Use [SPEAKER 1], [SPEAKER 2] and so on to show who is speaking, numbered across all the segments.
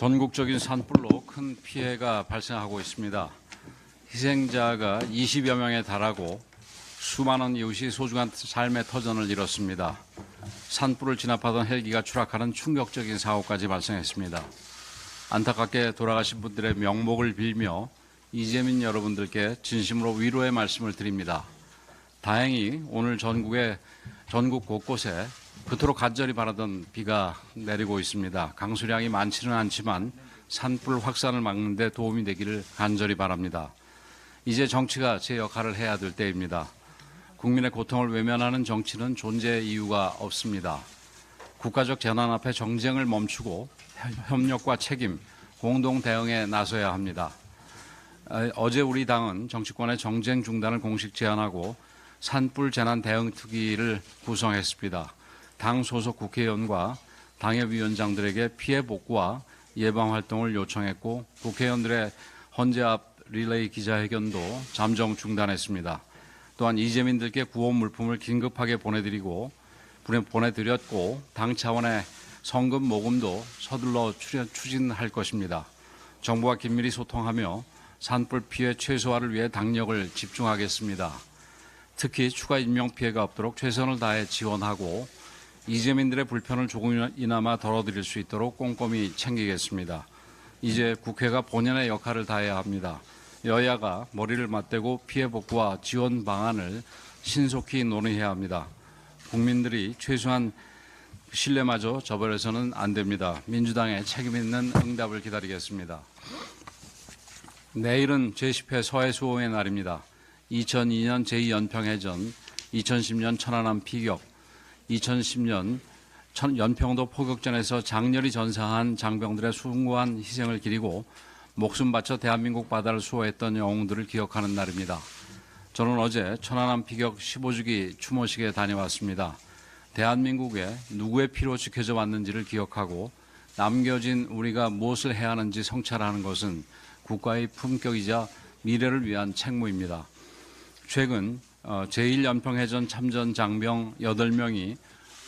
[SPEAKER 1] 전국적인 산불로 큰 피해가 발생하고 있습니다. 희생자가 20여 명에 달하고 수많은 이웃이 소중한 삶의 터전을 잃었습니다. 산불을 진압하던 헬기가 추락하는 충격적인 사고까지 발생했습니다. 안타깝게 돌아가신 분들의 명목을 빌며 이재민 여러분들께 진심으로 위로의 말씀을 드립니다. 다행히 오늘 전국에 전국 곳곳에 그토록 간절히 바라던 비가 내리고 있습니다. 강수량이 많지는 않지만 산불 확산을 막는 데 도움이 되기를 간절히 바랍니다. 이제 정치가 제 역할을 해야 될 때입니다. 국민의 고통을 외면하는 정치는 존재 이유가 없습니다. 국가적 재난 앞에 정쟁을 멈추고 협력과 책임, 공동 대응에 나서야 합니다. 어, 어제 우리 당은 정치권의 정쟁 중단을 공식 제안하고 산불 재난 대응 특위를 구성했습니다. 당 소속 국회의원과 당협위원장들에게 피해 복구와 예방 활동을 요청했고 국회의원들의 헌재 앞 릴레이 기자회견도 잠정 중단했습니다. 또한 이재민들께 구호 물품을 긴급하게 보내드리고 보내- 보내드렸고 당 차원의 성금 모금도 서둘러 추진할 것입니다. 정부와 긴밀히 소통하며 산불 피해 최소화를 위해 당력을 집중하겠습니다. 특히 추가 인명 피해가 없도록 최선을 다해 지원하고 이재민들의 불편을 조금이나마 덜어드릴 수 있도록 꼼꼼히 챙기겠습니다. 이제 국회가 본연의 역할을 다해야 합니다. 여야가 머리를 맞대고 피해 복구와 지원 방안을 신속히 논의해야 합니다. 국민들이 최소한 신뢰마저 저버려서는 안 됩니다. 민주당의 책임 있는 응답을 기다리겠습니다. 내일은 제10회 서해수호의 날입니다. 2002년 제2연평해전, 2010년 천안함 피격, 2010년 천- 연평도 포격전에서 장렬히 전사한 장병들의 숭고한 희생을 기리고 목숨 바쳐 대한민국 바다를 수호했던 영웅들을 기억하는 날입니다. 저는 어제 천안함 피격 15주기 추모식에 다녀왔습니다. 대한민국에 누구의 피로 지켜져 왔는지를 기억하고 남겨진 우리가 무엇을 해야 하는지 성찰하는 것은 국가의 품격이자 미래를 위한 책무입니다. 최근 어, 제1연평해전 참전 장병 8명이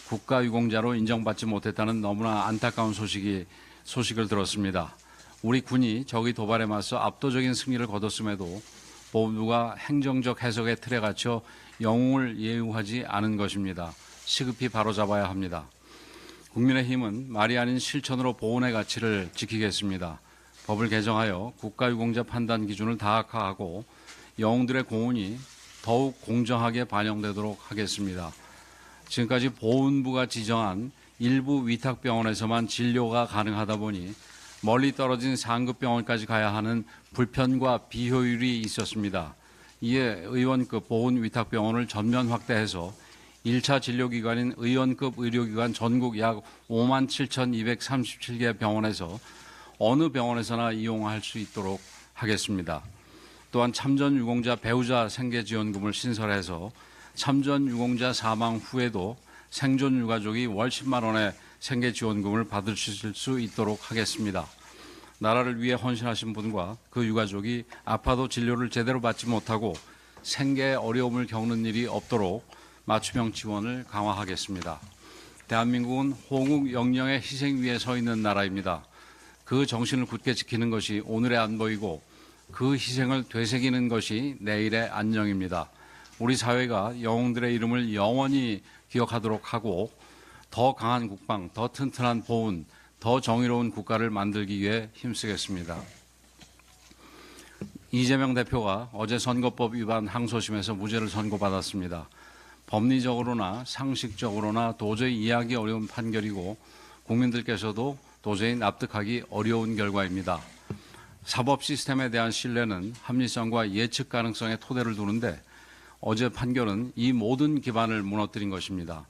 [SPEAKER 1] 국가유공자로 인정받지 못했다는 너무나 안타까운 소식이 소식을 들었습니다. 우리 군이 적의 도발에 맞서 압도적인 승리를 거뒀음에도 보부가 행정적 해석의 틀에 갇혀 영웅을 예우하지 않은 것입니다. 시급히 바로잡아야 합니다. 국민의힘은 말이 아닌 실천으로 보훈의 가치를 지키겠습니다. 법을 개정하여 국가유공자 판단 기준을 다각화하고 영웅들의 공훈이 더욱 공정하게 반영되도록 하겠습니다. 지금까지 보훈부가 지정한 일부 위탁병원에서만 진료가 가능하다 보니 멀리 떨어진 상급병원까지 가야 하는 불편과 비효율이 있었습니다. 이에 의원급 보훈 위탁병원을 전면 확대해서 1차 진료기관인 의원급 의료기관 전국 약 5만 7,237개 병원에서 어느 병원에서나 이용할 수 있도록 하겠습니다. 또한 참전 유공자 배우자 생계 지원금을 신설해서 참전 유공자 사망 후에도 생존 유가족이 월 10만 원의 생계 지원금을 받으실 수 있도록 하겠습니다. 나라를 위해 헌신하신 분과 그 유가족이 아파도 진료를 제대로 받지 못하고 생계에 어려움을 겪는 일이 없도록 맞춤형 지원을 강화하겠습니다. 대한민국은 호국 영령의 희생 위에 서 있는 나라입니다. 그 정신을 굳게 지키는 것이 오늘의 안보이고 그 희생을 되새기는 것이 내일의 안녕입니다. 우리 사회가 영웅들의 이름을 영원히 기억하도록 하고 더 강한 국방, 더 튼튼한 보훈, 더 정의로운 국가를 만들기 위해 힘쓰겠습니다. 이재명 대표가 어제 선거법 위반 항소심에서 무죄를 선고받았습니다. 법리적으로나 상식적으로나 도저히 이해하기 어려운 판결이고 국민들께서도 도저히 납득하기 어려운 결과입니다. 사법 시스템에 대한 신뢰는 합리성과 예측 가능성에 토대를 두는데 어제 판결은 이 모든 기반을 무너뜨린 것입니다.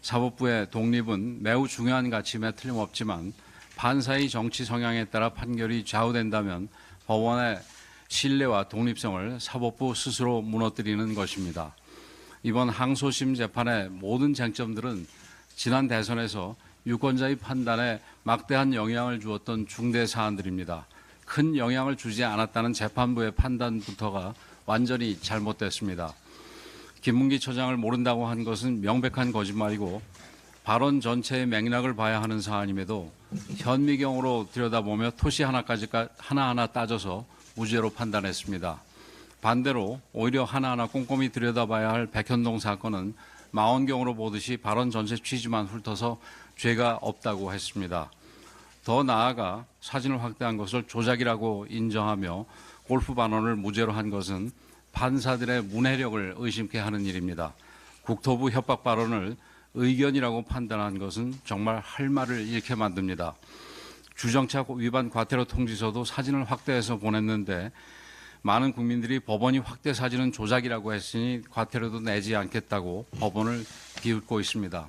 [SPEAKER 1] 사법부의 독립은 매우 중요한 가치임에 틀림없지만 판사의 정치 성향에 따라 판결이 좌우된다면 법원의 신뢰와 독립성을 사법부 스스로 무너뜨리는 것입니다. 이번 항소심 재판의 모든 쟁점들은 지난 대선에서 유권자의 판단에 막대한 영향을 주었던 중대 사안들입니다. 큰 영향을 주지 않았다는 재판부의 판단부터가 완전히 잘못됐습니다. 김문기 처장을 모른다고 한 것은 명백한 거짓말이고 발언 전체의 맥락을 봐야 하는 사안임에도 현미경으로 들여다보며 토시 하나까지 하나하나 따져서 무죄로 판단했습니다. 반대로 오히려 하나하나 꼼꼼히 들여다봐야 할 백현동 사건은 망원경으로 보듯이 발언 전체 취지만 훑어서 죄가 없다고 했습니다. 더 나아가 사진을 확대한 것을 조작이라고 인정하며 골프 반원을 무죄로 한 것은 판사들의 문해력을 의심케 하는 일입니다. 국토부 협박 발언을 의견이라고 판단한 것은 정말 할 말을 잃게 만듭니다. 주정차 위반 과태료 통지서도 사진을 확대해서 보냈는데 많은 국민들이 법원이 확대 사진은 조작이라고 했으니 과태료도 내지 않겠다고 법원을 비웃고 있습니다.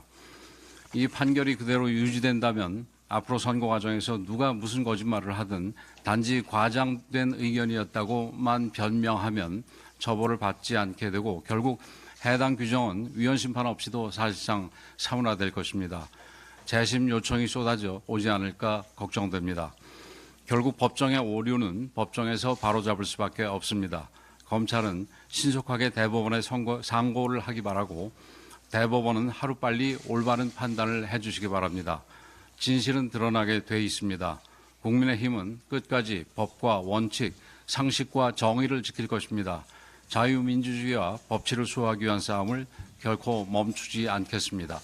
[SPEAKER 1] 이 판결이 그대로 유지된다면 앞으로 선거 과정에서 누가 무슨 거짓말을 하든 단지 과장된 의견이었다고만 변명하면 처벌을 받지 않게 되고 결국 해당 규정은 위헌 심판 없이도 사실상 사문화될 것입니다. 재심 요청이 쏟아져 오지 않을까 걱정됩니다. 결국 법정의 오류는 법정에서 바로잡을 수밖에 없습니다. 검찰은 신속하게 대법원에 선고, 상고를 하기 바라고 대법원은 하루빨리 올바른 판단을 해주시기 바랍니다. 진실은 드러나게 돼 있습니다. 국민의힘은 끝까지 법과 원칙, 상식과 정의를 지킬 것입니다. 자유민주주의와 법치를 수호하기 위한 싸움을 결코 멈추지 않겠습니다.